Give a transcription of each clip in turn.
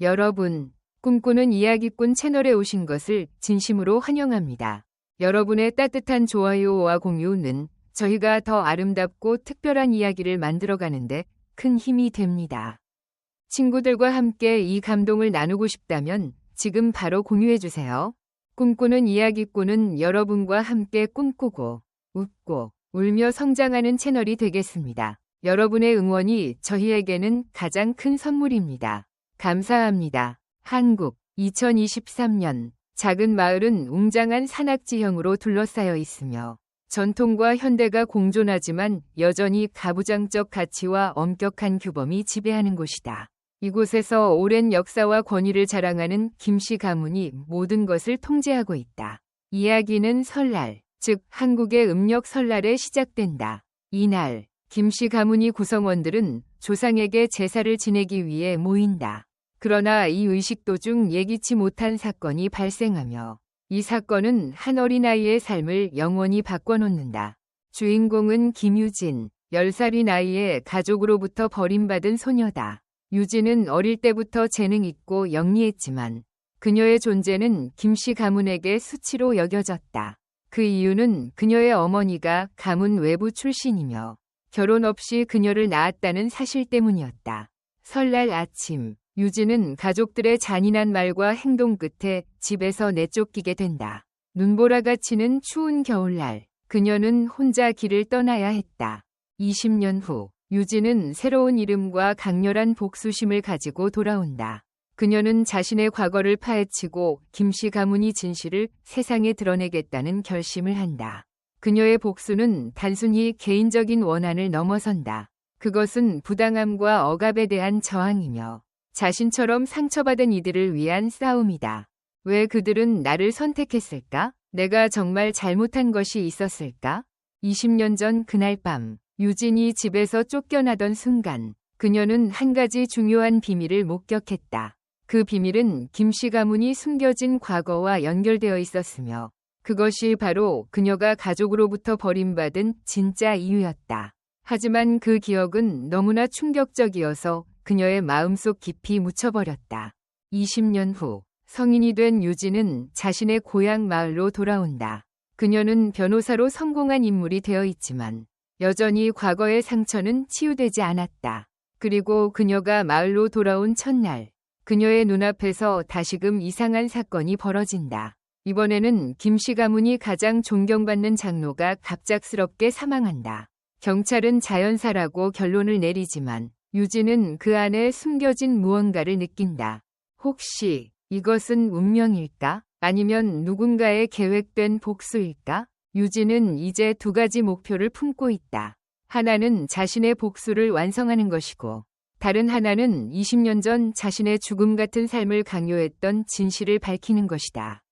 여러분, 꿈꾸는 이야기꾼 채널에 오신 것을 진심으로 환영합니다. 여러분의 따뜻한 좋아요와 공유는 저희가 더 아름답고 특별한 이야기를 만들어가는데 큰 힘이 됩니다. 친구들과 함께 이 감동을 나누고 싶다면 지금 바로 공유해주세요. 꿈꾸는 이야기꾼은 여러분과 함께 꿈꾸고 웃고 울며 성장하는 채널이 되겠습니다. 여러분의 응원이 저희에게는 가장 큰 선물입니다. 감사합니다. 한국 2023년 작은 마을은 웅장한 산악지형으로 둘러싸여 있으며 전통과 현대가 공존하지만 여전히 가부장적 가치와 엄격한 규범이 지배하는 곳이다. 이곳에서 오랜 역사와 권위를 자랑하는 김씨 가문이 모든 것을 통제하고 있다. 이야기는 설날, 즉 한국의 음력 설날에 시작된다. 이날 김씨 가문이 구성원들은 조상에게 제사를 지내기 위해 모인다. 그러나 이 의식 도중 예기치 못한 사건이 발생하며 이 사건은 한 어린아이의 삶을 영원히 바꿔놓는다. 주인공은 김유진, 10살이 나이에 가족으로부터 버림받은 소녀다. 유진은 어릴 때부터 재능 있고 영리했지만 그녀의 존재는 김씨 가문에게 수치로 여겨졌다. 그 이유는 그녀의 어머니가 가문 외부 출신이며 결혼 없이 그녀를 낳았다는 사실 때문이었다. 설날 아침, 유진은 가족들의 잔인한 말과 행동 끝에 집에서 내쫓기게 된다. 눈보라가 치는 추운 겨울날, 그녀는 혼자 길을 떠나야 했다. 20년 후, 유진은 새로운 이름과 강렬한 복수심을 가지고 돌아온다. 그녀는 자신의 과거를 파헤치고 김씨 가문이 진실을 세상에 드러내겠다는 결심을 한다. 그녀의 복수는 단순히 개인적인 원한을 넘어선다. 그것은 부당함과 억압에 대한 저항이며 자신처럼 상처받은 이들을 위한 싸움이다. 왜 그들은 나를 선택했을까? 내가 정말 잘못한 것이 있었을까? 20년 전 그날 밤, 유진이 집에서 쫓겨나던 순간, 그녀는 한 가지 중요한 비밀을 목격했다. 그 비밀은 김씨 가문이 숨겨진 과거와 연결되어 있었으며, 그것이 바로 그녀가 가족으로부터 버림받은 진짜 이유였다. 하지만 그 기억은 너무나 충격적이어서 그녀의 마음속 깊이 묻혀버렸다. 20년 후 성인이 된 유진은 자신의 고향 마을로 돌아온다. 그녀는 변호사로 성공한 인물이 되어 있지만 여전히 과거의 상처는 치유되지 않았다. 그리고 그녀가 마을로 돌아온 첫날, 그녀의 눈앞에서 다시금 이상한 사건이 벌어진다. 이번에는 김씨 가문이 가장 존경받는 장로가 갑작스럽게 사망한다. 경찰은 자연사라고 결론을 내리지만 유진은 그 안에 숨겨진 무언가를 느낀다. 혹시 이것은 운명일까? 아니면 누군가의 계획된 복수일까? 유진은 이제 두 가지 목표를 품고 있다. 하나는 자신의 복수를 완성하는 것이고, 다른 하나는 20년 전 자신의 죽음 같은 삶을 강요했던 진실을 밝히는 것이다.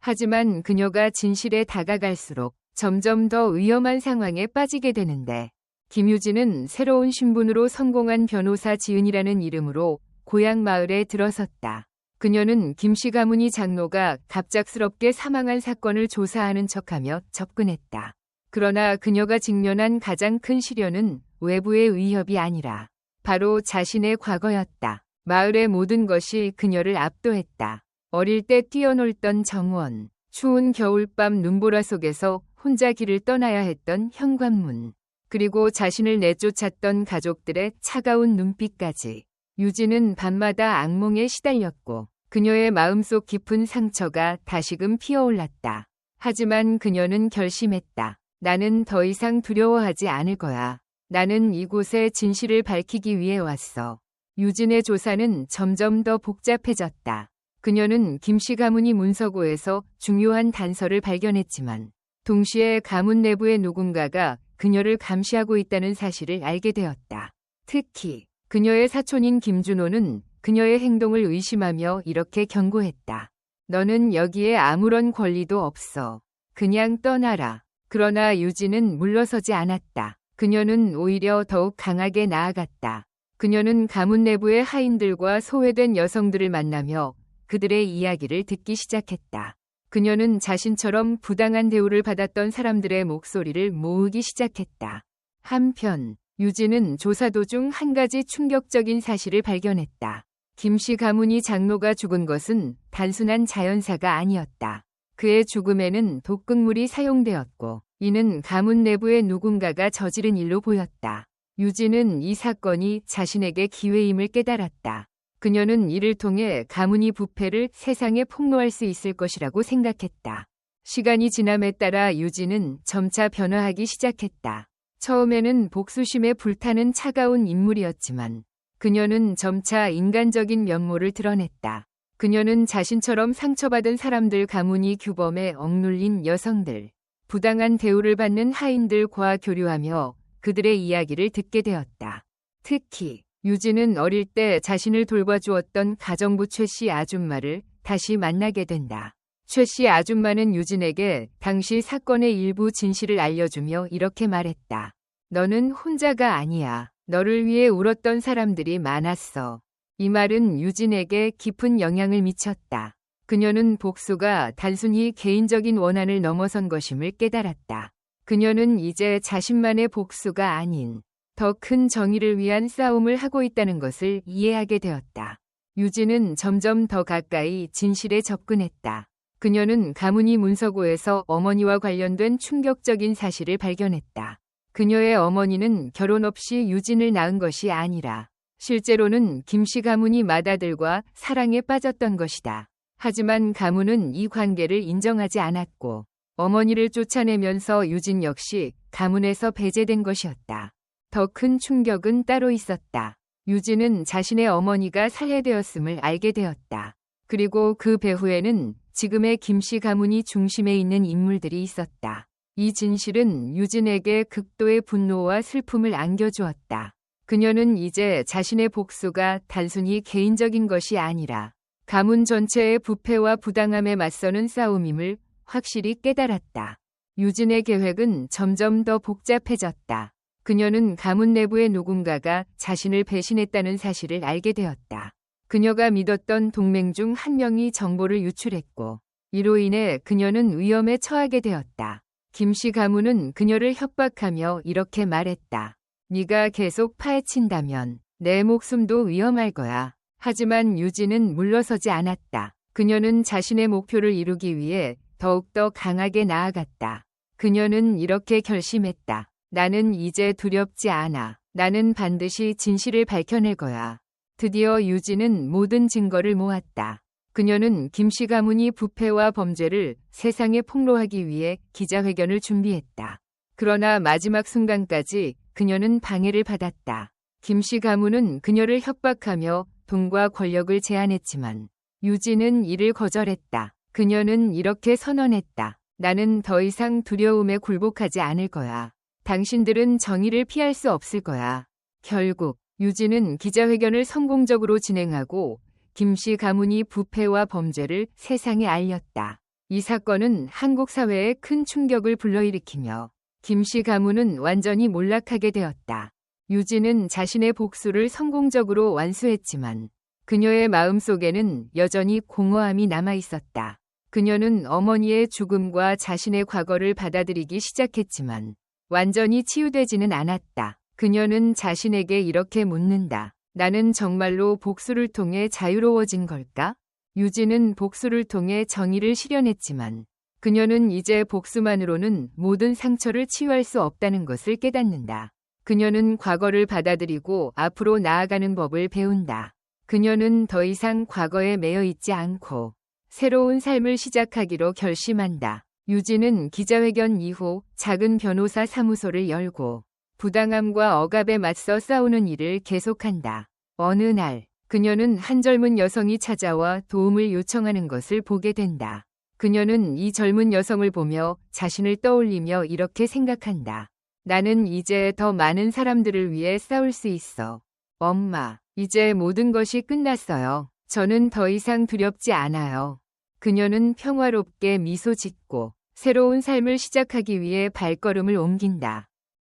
하지만 그녀가 진실에 다가갈수록 점점 더 위험한 상황에 빠지게 되는데, 김유진은 새로운 신분으로 성공한 변호사 지은이라는 이름으로 고향 마을에 들어섰다. 그녀는 김씨 가문이 장로가 갑작스럽게 사망한 사건을 조사하는 척하며 접근했다. 그러나 그녀가 직면한 가장 큰 시련은 외부의 위협이 아니라 바로 자신의 과거였다. 마을의 모든 것이 그녀를 압도했다. 어릴 때 뛰어놀던 정원, 추운 겨울밤 눈보라 속에서 혼자 길을 떠나야 했던 현관문, 그리고 자신을 내쫓았던 가족들의 차가운 눈빛까지. 유진은 밤마다 악몽에 시달렸고 그녀의 마음속 깊은 상처가 다시금 피어올랐다. 하지만 그녀는 결심했다. 나는 더 이상 두려워하지 않을 거야. 나는 이곳에 진실을 밝히기 위해 왔어. 유진의 조사는 점점 더 복잡해졌다. 그녀는 김씨 가문이 문서고에서 중요한 단서를 발견했지만 동시에 가문 내부의 누군가가 그녀를 감시하고 있다는 사실을 알게 되었다. 특히 그녀의 사촌인 김준호는 그녀의 행동을 의심하며 이렇게 경고했다. 너는 여기에 아무런 권리도 없어. 그냥 떠나라. 그러나 유진은 물러서지 않았다. 그녀는 오히려 더욱 강하게 나아갔다. 그녀는 가문 내부의 하인들과 소외된 여성들을 만나며 그들의 이야기를 듣기 시작했다. 그녀는 자신처럼 부당한 대우를 받았던 사람들의 목소리를 모으기 시작했다. 한편 유진은 조사 도중 한 가지 충격적인 사실을 발견했다. 김씨 가문이 장로가 죽은 것은 단순한 자연사가 아니었다. 그의 죽음에는 독극물이 사용되었고 이는 가문 내부의 누군가가 저지른 일로 보였다. 유진은 이 사건이 자신에게 기회임을 깨달았다. 그녀는 이를 통해 가문이 부패를 세상에 폭로할 수 있을 것이라고 생각했다. 시간이 지남에 따라 유진은 점차 변화하기 시작했다. 처음에는 복수심에 불타는 차가운 인물이었지만 그녀는 점차 인간적인 면모를 드러냈다. 그녀는 자신처럼 상처받은 사람들 가문이 규범에 억눌린 여성들, 부당한 대우를 받는 하인들과 교류하며 그들의 이야기를 듣게 되었다. 특히 유진은 어릴 때 자신을 돌봐주었던 가정부 최씨 아줌마를 다시 만나게 된다. 최씨 아줌마는 유진에게 당시 사건의 일부 진실을 알려주며 이렇게 말했다. 너는 혼자가 아니야. 너를 위해 울었던 사람들이 많았어. 이 말은 유진에게 깊은 영향을 미쳤다. 그녀는 복수가 단순히 개인적인 원한을 넘어선 것임을 깨달았다. 그녀는 이제 자신만의 복수가 아닌 더 큰 정의를 위한 싸움을 하고 있다는 것을 이해하게 되었다. 유진은 점점 더 가까이 진실에 접근했다. 그녀는 가문이 문서고에서 어머니와 관련된 충격적인 사실을 발견했다. 그녀의 어머니는 결혼 없이 유진을 낳은 것이 아니라 실제로는 김씨 가문이 맏아들과 사랑에 빠졌던 것이다. 하지만 가문은 이 관계를 인정하지 않았고 어머니를 쫓아내면서 유진 역시 가문에서 배제된 것이었다. 더 큰 충격은 따로 있었다. 유진은 자신의 어머니가 살해되었음을 알게 되었다. 그리고 그 배후에는 지금의 김씨 가문이 중심에 있는 인물들이 있었다. 이 진실은 유진에게 극도의 분노와 슬픔을 안겨주었다. 그녀는 이제 자신의 복수가 단순히 개인적인 것이 아니라 가문 전체의 부패와 부당함에 맞서는 싸움임을 확실히 깨달았다. 유진의 계획은 점점 더 복잡해졌다. 그녀는 가문 내부의 누군가가 자신을 배신했다는 사실을 알게 되었다. 그녀가 믿었던 동맹 중 한 명이 정보를 유출했고 이로 인해 그녀는 위험에 처하게 되었다. 김씨 가문은 그녀를 협박하며 이렇게 말했다. 네가 계속 파헤친다면 내 목숨도 위험할 거야. 하지만 유진은 물러서지 않았다. 그녀는 자신의 목표를 이루기 위해 더욱더 강하게 나아갔다. 그녀는 이렇게 결심했다. 나는 이제 두렵지 않아. 나는 반드시 진실을 밝혀낼 거야. 드디어 유진은 모든 증거를 모았다. 그녀는 김씨 가문이 부패와 범죄를 세상에 폭로하기 위해 기자회견을 준비했다. 그러나 마지막 순간까지 그녀는 방해를 받았다. 김씨 가문은 그녀를 협박하며 돈과 권력을 제안했지만 유진은 이를 거절했다. 그녀는 이렇게 선언했다. 나는 더 이상 두려움에 굴복하지 않을 거야. 당신들은 정의를 피할 수 없을 거야. 결국 유진은 기자회견을 성공적으로 진행하고 김씨 가문이 부패와 범죄를 세상에 알렸다. 이 사건은 한국 사회에 큰 충격을 불러일으키며 김씨 가문은 완전히 몰락하게 되었다. 유진은 자신의 복수를 성공적으로 완수했지만 그녀의 마음속에는 여전히 공허함이 남아 있었다. 그녀는 어머니의 죽음과 자신의 과거를 받아들이기 시작했지만 완전히 치유되지는 않았다. 그녀는 자신에게 이렇게 묻는다. 나는 정말로 복수를 통해 자유로워진 걸까? 유진은 복수를 통해 정의를 실현했지만 그녀는 이제 복수만으로는 모든 상처를 치유할 수 없다는 것을 깨닫는다. 그녀는 과거를 받아들이고 앞으로 나아가는 법을 배운다. 그녀는 더 이상 과거에 매여 있지 않고 새로운 삶을 시작하기로 결심한다. 유진은 기자회견 이후 작은 변호사 사무소를 열고 부당함과 억압에 맞서 싸우는 일을 계속한다. 어느 날 그녀는 한 젊은 여성이 찾아와 도움을 요청하는 것을 보게 된다. 그녀는 이 젊은 여성을 보며 자신을 떠올리며 이렇게 생각한다. 나는 이제 더 많은 사람들을 위해 싸울 수 있어. 엄마, 이제 모든 것이 끝났어요. 저는 더 이상 두렵지 않아요. 그녀는 평화롭게 미소 짓고 새로운 삶을 시작하기 위해 발걸음을 옮긴다.